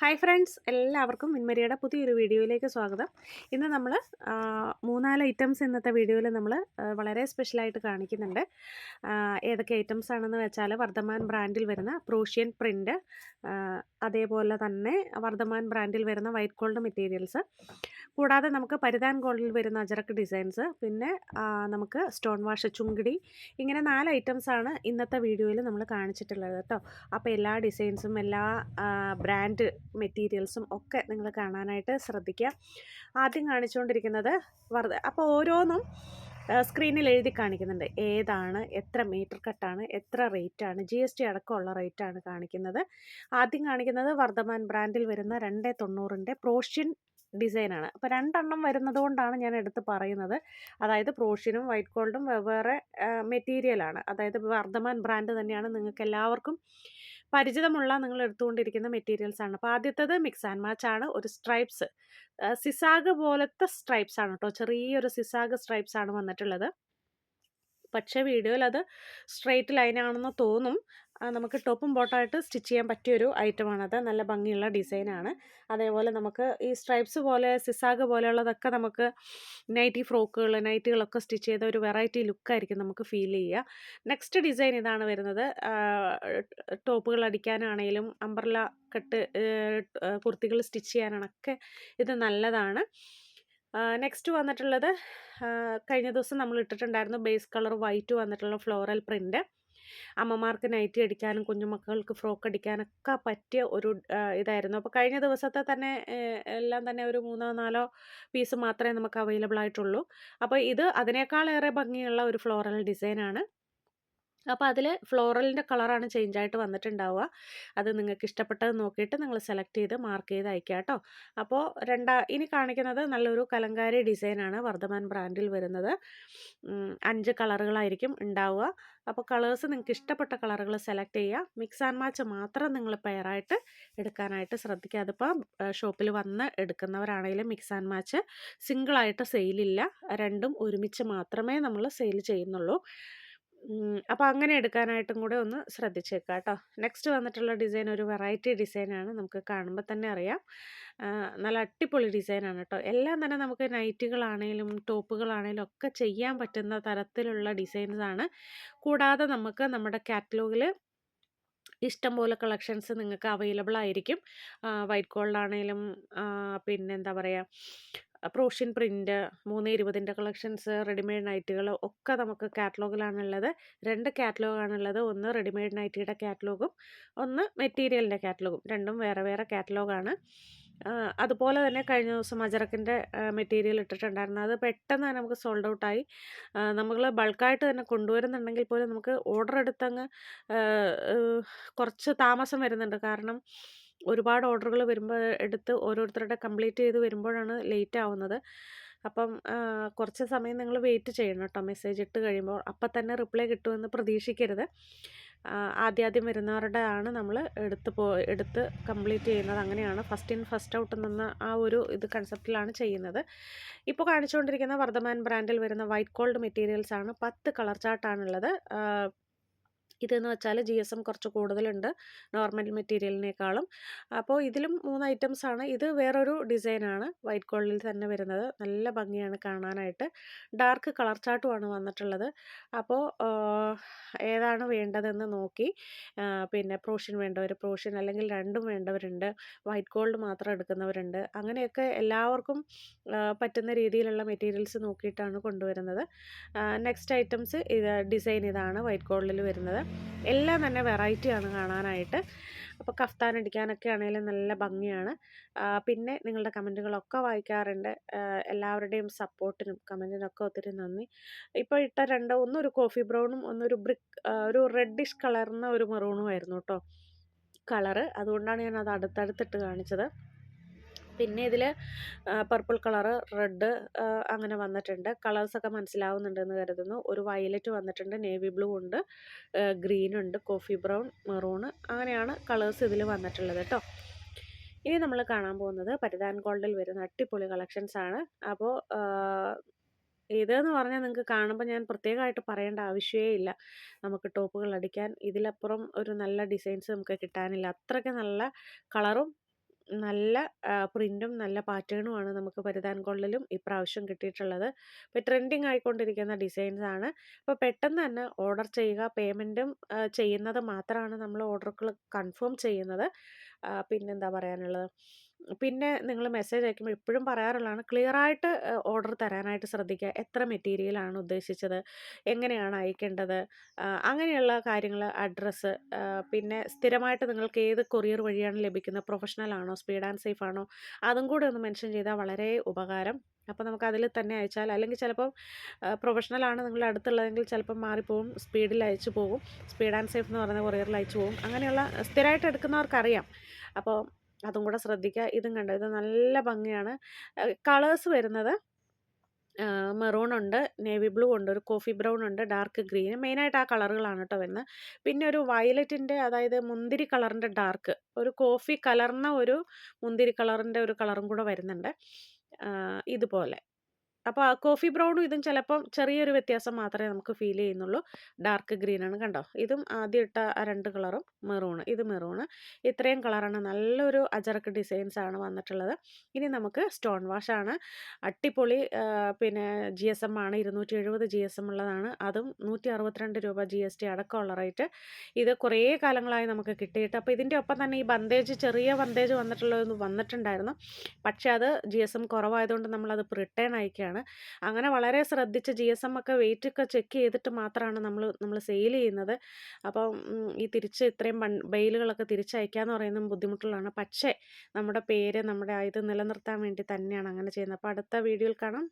Hi friends എല്ലാവർക്കും മിൻമരിയുടെ പുതിയൊരു വീഡിയോയിലേക്ക് സ്വാഗതം. ഇന്ന് നമ്മൾ മൂന്നാൽ ഐറ്റംസ് ഇന്നത്തെ വീഡിയോയിൽ നമ്മൾ വളരെ സ്പെഷ്യലായിട്ട് കാണിക്കുന്നുണ്ട്. ഏതൊക്കെ ഐറ്റംസ് ആണെന്ന് വെച്ചാൽ വർദ്ധമാൻ ബ്രാൻഡിൽ വരുന്ന പ്രൂഷ്യൻ പ്രിന്റ് അതേപോലെ തന്നെ വർദ്ധമാൻ ബ്രാൻഡിൽ വരുന്ന വൈറ്റ് ഗോൾഡ് മെറ്റീരിയൽസ്. കൂടാതെ നമുക്ക് പരിധാൻ ഗോൾഡിൽ വരുന്ന അജറക്ക് ഡിസൈൻസ് പിന്നെ നമുക്ക് സ്റ്റോൺ വാഷ് ചുങ്കിടി ഇങ്ങനെ നാല് ഐറ്റംസ് ആണ് ഇന്നത്തെ വീഡിയോയിൽ നമ്മൾ കാണിച്ചിട്ടുള്ളത് കേട്ടോ. അപ്പോൾ എല്ലാ ഡിസൈൻസും എല്ലാ ബ്രാൻഡ് മെറ്റീരിയൽസും ഒക്കെ നിങ്ങൾ കാണാനായിട്ട് ശ്രദ്ധിക്കുക. ആദ്യം കാണിച്ചുകൊണ്ടിരിക്കുന്നത് വെറുതെ അപ്പോൾ ഓരോന്നും സ്ക്രീനിൽ എഴുതി കാണിക്കുന്നുണ്ട്. ഏതാണ് എത്ര മീറ്റർ കട്ടാണ് എത്ര റേറ്റാണ് ജി എസ് ടി അടക്കമുള്ള റേറ്റാണ് കാണിക്കുന്നത്. ആദ്യം കാണിക്കുന്നത് വർദ്ധമാൻ ബ്രാൻഡിൽ വരുന്ന രണ്ട് തൊണ്ണൂറിന്റെ പ്രോഷ്യൻ ഡിസൈനാണ്. അപ്പോൾ രണ്ടെണ്ണം വരുന്നത് കൊണ്ടാണ് ഞാൻ എടുത്ത് പറയുന്നത്. അതായത് പ്രോഷ്യനും വൈറ്റ് ഗോൾഡും വെവ്വേറെ മെറ്റീരിയലാണ്. അതായത് വർദ്ധമാൻ ബ്രാൻഡ് തന്നെയാണ് നിങ്ങൾക്ക് എല്ലാവർക്കും പരിചിതമുള്ള നിങ്ങൾ എടുത്തുകൊണ്ടിരിക്കുന്ന മെറ്റീരിയൽസ് ആണ്. അപ്പോൾ ആദ്യത്തേത് മിക്സ് ആൻഡ് മാച്ച് ആണ്. ഒരു സ്ട്രൈപ്സ് സിസാഗ് പോലത്തെ സ്ട്രൈപ്സ് ആണ് കേട്ടോ ചെറിയൊരു സിസാഗ് സ്ട്രൈപ്സ് ആണ് വന്നിട്ടുള്ളത്. പക്ഷേ വീഡിയോയിൽ അത് സ്ട്രെയിറ്റ് ലൈനാണെന്ന് തോന്നും. നമുക്ക് ടോപ്പും ബോട്ടമായിട്ട് സ്റ്റിച്ച് ചെയ്യാൻ പറ്റിയൊരു ഐറ്റമാണത് നല്ല ഭംഗിയുള്ള ഡിസൈനാണ്. അതേപോലെ നമുക്ക് ഈ സ്ട്രൈപ്സ് പോലെ സിസാഗ് പോലെയുള്ളതൊക്കെ നമുക്ക് നൈറ്റി ഫ്രോക്കുകൾ നൈറ്റികളൊക്കെ സ്റ്റിച്ച് ചെയ്ത ഒരു വെറൈറ്റി ലുക്കായിരിക്കും നമുക്ക് ഫീൽ ചെയ്യുക. നെക്സ്റ്റ് ഡിസൈൻ ഇതാണ് വരുന്നത്. ടോപ്പുകൾ അടിക്കാനാണെങ്കിലും അംബ്രല കട്ട് കുർത്തികൾ സ്റ്റിച്ച് ചെയ്യാനാണൊക്കെ ഇത് നല്ലതാണ്. നെക്സ്റ്റ് വന്നിട്ടുള്ളത് കഴിഞ്ഞ ദിവസം നമ്മൾ ഇട്ടിട്ടുണ്ടായിരുന്നു ബേസ് കളർ വൈറ്റ് വന്നിട്ടുള്ള ഫ്ലോറൽ പ്രിന്റ് അമ്മമാർക്ക് നൈറ്റി അടിക്കാനും കുഞ്ഞുമക്കൾക്ക് ഫ്രോക്ക് അടിക്കാനൊക്കെ പറ്റിയ ഒരു ഇതായിരുന്നു. അപ്പോൾ കഴിഞ്ഞ ദിവസത്തെ തന്നെ എല്ലാം തന്നെ ഒരു മൂന്നോ നാലോ പീസ് മാത്രമേ നമുക്ക് അവൈലബിൾ ആയിട്ടുള്ളൂ. അപ്പോൾ ഇത് അതിനേക്കാളേറെ ഭംഗിയുള്ള ഒരു ഫ്ലോറൽ ഡിസൈനാണ് അപ്പോൾ അതിൽ ഫ്ലോറലിന്റെ കളറാണ് ചേഞ്ച് ആയിട്ട് വന്നിട്ടുണ്ടാവുക. അത് നിങ്ങൾക്ക് ഇഷ്ടപ്പെട്ടത് നോക്കിയിട്ട് നിങ്ങൾ സെലക്ട് ചെയ്ത് മാർക്ക് ചെയ്ത് അയക്കുക കേട്ടോ അപ്പോൾ രണ്ടാ ഇനി കാണിക്കുന്നത് നല്ലൊരു കലങ്കാരി ഡിസൈനാണ് വർദ്ധമാൻ ബ്രാൻഡിൽ വരുന്നത്. അഞ്ച് കളറുകളായിരിക്കും ഉണ്ടാവുക. അപ്പോൾ കളേഴ്സ് നിങ്ങൾക്ക് ഇഷ്ടപ്പെട്ട കളറുകൾ സെലക്ട് ചെയ്യുക. മിക്സ് ആൻഡ് മാച്ച് മാത്രം നിങ്ങൾ പെയറായിട്ട് എടുക്കാനായിട്ട് ശ്രദ്ധിക്കുക. അതിപ്പോൾ ഷോപ്പിൽ വന്ന് എടുക്കുന്നവരാണെങ്കിലും മിക്സ് ആൻഡ് മാച്ച് സിംഗിളായിട്ട് സെയിലില്ല. രണ്ടും ഒരുമിച്ച് മാത്രമേ നമ്മൾ സെയിൽ ചെയ്യുന്നുള്ളൂ. അപ്പോൾ അങ്ങനെ എടുക്കാനായിട്ടും കൂടെ ഒന്ന് ശ്രദ്ധിച്ചേക്കുക കേട്ടോ നെക്സ്റ്റ് വന്നിട്ടുള്ള ഡിസൈൻ ഒരു വെറൈറ്റി ഡിസൈനാണ് നമുക്ക് കാണുമ്പോൾ തന്നെ അറിയാം. നല്ല അടിപൊളി ഡിസൈനാണ് കേട്ടോ എല്ലാം തന്നെ നമുക്ക് നൈറ്റുകളാണേലും ടോപ്പുകളാണേലും ഒക്കെ ചെയ്യാൻ പറ്റുന്ന തരത്തിലുള്ള ഡിസൈൻസാണ് കൂടാതെ നമുക്ക് നമ്മുടെ കാറ്റലോഗിൽ ഇഷ്ടംപോലെ കളക്ഷൻസ് നിങ്ങൾക്ക് അവൈലബിൾ ആയിരിക്കും. വൈറ്റ് ഗോൾഡ് ആണെങ്കിലും പിന്നെ എന്താ പറയുക പ്രോഷ്യൻ പ്രിന്റ് മൂന്ന് ഇരുപതിന്റെ കളക്ഷൻസ് റെഡിമെയ്ഡ് നൈറ്റുകൾ ഒക്കെ നമുക്ക് കാറ്റലോഗിലാണുള്ളത്. രണ്ട് കാറ്റലോഗാണുള്ളത്. ഒന്ന് റെഡിമെയ്ഡ് നൈറ്റിയുടെ കാറ്റലോഗും ഒന്ന് മെറ്റീരിയലിന്റെ കാറ്റലോഗും. രണ്ടും വേറെ വേറെ കാറ്റലോഗാണ്. അതുപോലെ തന്നെ കഴിഞ്ഞ ദിവസം അജറക്കിന്റെ മെറ്റീരിയൽ ഇട്ടിട്ടുണ്ടായിരുന്നു. അത് പെട്ടെന്ന് തന്നെ നമുക്ക് സോൾഡ് ഔട്ടായി. നമ്മൾ ബൾക്കായിട്ട് തന്നെ കൊണ്ടുവരുന്നുണ്ടെങ്കിൽ പോലും നമുക്ക് ഓർഡർ എടുത്തങ്ങ് കുറച്ച് താമസം വരുന്നുണ്ട്. കാരണം ഒരുപാട് ഓർഡറുകൾ വരുമ്പോൾ എടുത്ത് ഓരോരുത്തരുടെ കംപ്ലീറ്റ് ചെയ്ത് വരുമ്പോഴാണ് ലേറ്റ് ആവുന്നത്. അപ്പം കുറച്ച് സമയം നിങ്ങൾ വെയിറ്റ് ചെയ്യണം കേട്ടോ. മെസ്സേജ് ഇട്ട് കഴിയുമ്പോൾ അപ്പം തന്നെ റിപ്ലൈ കിട്ടുമെന്ന് പ്രതീക്ഷിക്കരുത്. ആദ്യാദ്യം വരുന്നവരുടെ ആണ് നമ്മൾ എടുത്ത് പോ എടുത്ത് കംപ്ലീറ്റ് ചെയ്യുന്നത്. അങ്ങനെയാണ് ഫസ്റ്റ് ഇൻ ഫസ്റ്റ് ഔട്ട് എന്ന ആ ഒരു ഇത് കൺസെപ്റ്റിലാണ് ചെയ്യുന്നത്. ഇപ്പോൾ കാണിച്ചുകൊണ്ടിരിക്കുന്ന വർദ്ധമാൻ ബ്രാൻഡിൽ വരുന്ന വൈറ്റ് ഗോൾഡ് മെറ്റീരിയൽസ് ആണ് പത്ത് കളർ ചാർട്ടാണുള്ളത്. ഇതെന്ന് വെച്ചാൽ ജി എസ് എം കുറച്ച് കൂടുതലുണ്ട് നോർമൽ മെറ്റീരിയലിനേക്കാളും അപ്പോൾ ഇതിലും മൂന്ന് ഐറ്റംസ് ആണ്. ഇത് വേറൊരു ഡിസൈനാണ് വൈറ്റ് ഗോൾഡിൽ തന്നെ വരുന്നത്. നല്ല ഭംഗിയാണ് കാണാനായിട്ട്. ഡാർക്ക് കളർ ചാട്ടുമാണ് വന്നിട്ടുള്ളത്. അപ്പോൾ ഏതാണ് വേണ്ടതെന്ന് നോക്കി. പിന്നെ പ്രോഷൻ വേണ്ടവർ പ്രോഷൻ അല്ലെങ്കിൽ രണ്ടും വേണ്ടവരുണ്ട്. വൈറ്റ് ഗോൾഡ് മാത്രം എടുക്കുന്നവരുണ്ട്. അങ്ങനെയൊക്കെ എല്ലാവർക്കും പറ്റുന്ന രീതിയിലുള്ള മെറ്റീരിയൽസ് നോക്കിയിട്ടാണ് കൊണ്ടുവരുന്നത്. നെക്സ്റ്റ് ഐറ്റംസ് ഇത് ഡിസൈൻ ഇതാണ് വൈറ്റ് ഗോൾഡിൽ വരുന്നത്. എല്ലാം തന്നെ വെറൈറ്റിയാണ് കാണാനായിട്ട്. അപ്പോൾ കഫ്താൻ അടിക്കാനൊക്കെ ആണെങ്കിലും നല്ല ഭംഗിയാണ്. പിന്നെ നിങ്ങളുടെ കമന്റുകളൊക്കെ വായിക്കാറുണ്ട്. എല്ലാവരുടെയും സപ്പോർട്ടിനും കമന്റിനൊക്കെ ഒത്തിരി നന്ദി. ഇപ്പോൾ ഇട്ട രണ്ട് ഒന്നൊരു കോഫി ബ്രൗണും ഒന്നൊരു ബ്രിക്ക് ഒരു റെഡിഷ് കളർന്ന ഒരു മെറൂണും ആയിരുന്നു കേട്ടോ കളറ് അതുകൊണ്ടാണ് ഞാൻ അത് അടുത്തടുത്തിട്ട് കാണിച്ചത്. പിന്നെ ഇതിൽ പർപ്പിൾ കളർ റെഡ് അങ്ങനെ വന്നിട്ടുണ്ട്. കളേഴ്സൊക്കെ മനസ്സിലാവുന്നുണ്ടെന്ന് കരുതുന്നു. ഒരു വയലറ്റ് വന്നിട്ടുണ്ട് നേവി ബ്ലൂ ഉണ്ട് ഗ്രീൻ ഉണ്ട് കോഫി ബ്രൗൺ മെറൂണ് അങ്ങനെയാണ് കളേഴ്സ് ഇതിൽ വന്നിട്ടുള്ളത് കേട്ടോ ഇനി നമ്മൾ കാണാൻ പോകുന്നത് പരിധാൻ ഗോൾഡിൽ വരുന്ന അടിപൊളി കളക്ഷൻസ് ആണ്. അപ്പോൾ ഇതെന്ന് പറഞ്ഞാൽ നിങ്ങൾക്ക് കാണുമ്പോൾ ഞാൻ പ്രത്യേകമായിട്ട് പറയേണ്ട ആവശ്യമേ ഇല്ല. നമുക്ക് ടോപ്പുകൾ അടിക്കാൻ ഇതിലപ്പുറം ഒരു നല്ല ഡിസൈൻസ് നമുക്ക് കിട്ടാനില്ല. അത്രയ്ക്ക് നല്ല കളറും നല്ല പ്രിന്റും നല്ല പാറ്റേണുമാണ് നമുക്ക് പരിധാൻ കൊള്ളലും ഇപ്രാവശ്യം കിട്ടിയിട്ടുള്ളത്. ഇപ്പോൾ ട്രെൻഡിങ് ആയിക്കൊണ്ടിരിക്കുന്ന ആണ്. അപ്പോൾ പെട്ടെന്ന് തന്നെ ഓർഡർ ചെയ്യുക പേയ്മെന്റും ചെയ്യുന്നത് മാത്രമാണ് നമ്മൾ ഓർഡറുകൾ കൺഫേം ചെയ്യുന്നത്. പിന്നെന്താ പറയാനുള്ളത്? പിന്നെ നിങ്ങൾ മെസ്സേജ് അയക്കുമ്പോൾ എപ്പോഴും പറയാറുള്ളതാണ് ക്ലിയറായിട്ട് ഓർഡർ തരാനായിട്ട് ശ്രദ്ധിക്കുക. എത്ര മെറ്റീരിയലാണ് ഉദ്ദേശിച്ചത്? എങ്ങനെയാണ് അയക്കേണ്ടത്? അങ്ങനെയുള്ള കാര്യങ്ങൾ അഡ്രസ്സ് പിന്നെ സ്ഥിരമായിട്ട് നിങ്ങൾക്ക് ഏത് കൊറിയർ വഴിയാണ് ലഭിക്കുന്നത്? പ്രൊഫഷണൽ ആണോ? സ്പീഡ് ആൻഡ് സേഫ് ആണോ? അതും കൂടെ ഒന്ന് മെൻഷൻ ചെയ്താൽ വളരെ ഉപകാരം. അപ്പോൾ നമുക്ക് അതിൽ തന്നെ അയച്ചാൽ അല്ലെങ്കിൽ ചിലപ്പം പ്രൊഫഷണൽ ആണ് നിങ്ങൾ അടുത്തുള്ളതെങ്കിൽ ചിലപ്പം മാറിപ്പോവും സ്പീഡിൽ അയച്ചു പോകും. സ്പീഡ് ആൻഡ് സേഫ് എന്ന് പറയുന്ന കൊറിയറിൽ അയച്ചു പോകും. അങ്ങനെയുള്ള സ്ഥിരമായിട്ട് എടുക്കുന്നവർക്കറിയാം. അപ്പോൾ അതും കൂടെ ശ്രദ്ധിക്കുക ഇതും കണ്ടോ? ഇത് നല്ല ഭംഗിയാണ്. കളേഴ്സ് വരുന്നത് മെറൂൺ ഉണ്ട് നേവി ബ്ലൂ ഉണ്ട് ഒരു കോഫി ബ്രൗൺ ഉണ്ട് ഡാർക്ക് ഗ്രീൻ മെയിനായിട്ട് ആ കളറുകളാണ് കേട്ടോ വരുന്നത്. പിന്നെ ഒരു വയലറ്റിന്റെ അതായത് മുന്തിരി കളറിന്റെ ഡാർക്ക് ഒരു കോഫി കലർന്ന ഒരു മുന്തിരി കളറിന്റെ ഒരു കളറും കൂടെ വരുന്നുണ്ട്. ഇതുപോലെ. അപ്പോൾ ആ കോഫി ബ്രൗണും ഇതും ചിലപ്പം ചെറിയൊരു വ്യത്യാസം മാത്രമേ നമുക്ക് ഫീൽ ചെയ്യുന്നുള്ളൂ. ഡാർക്ക് ഗ്രീൻ ആണ് കണ്ടോ? ഇതും ആദ്യം ഇട്ട ആ രണ്ട് കളറും മെറൂണ്. ഇത് മെറൂണ്. ഇത്രയും കളറാണ്. നല്ലൊരു അജറക്ക് ഡിസൈൻസ് ആണ് വന്നിട്ടുള്ളത്. ഇനി നമുക്ക് സ്റ്റോൺ വാഷ് ആണ്. അട്ടിപ്പൊളി പിന്നെ ജി എസ് എം ആണ്. ഇരുന്നൂറ്റി എഴുപത് ജി എസ് എം ഉള്ളതാണ്. അതും നൂറ്റി അറുപത്തിരണ്ട് രൂപ ജി എസ് ടി അടക്കമുള്ള റേറ്റ് ഇത് കുറേ കാലങ്ങളായി നമുക്ക് കിട്ടിയിട്ട് അപ്പോൾ ഇതിന്റെ ഒപ്പം തന്നെ ഈ ബന്തേജ് ചെറിയ ബന്തേജ് വന്നിട്ടുള്ളതെന്ന് വന്നിട്ടുണ്ടായിരുന്നു. പക്ഷേ അത് ജി എസ് എം കുറവായതുകൊണ്ട് നമ്മളത് റിട്ടേൺ അയക്കുകയാണ്. അങ്ങനെ വളരെ ശ്രദ്ധിച്ച് ജി എസ് എം ഒക്കെ വെയിറ്റ് ഒക്കെ ചെക്ക് ചെയ്തിട്ട് മാത്രമാണ് നമ്മൾ നമ്മൾ സെയിൽ ചെയ്യുന്നത്. അപ്പം ഈ തിരിച്ച് ഇത്രയും ബെയിലുകളൊക്കെ തിരിച്ചയക്കാന്ന് പറയുന്നത് ബുദ്ധിമുട്ടുള്ളതാണ്. പക്ഷേ നമ്മുടെ പേര് നമ്മുടെ ഇത് നിലനിർത്താൻ വേണ്ടി തന്നെയാണ് അങ്ങനെ ചെയ്യുന്നത്. അപ്പോൾ അടുത്ത വീഡിയോയിൽ കാണാം.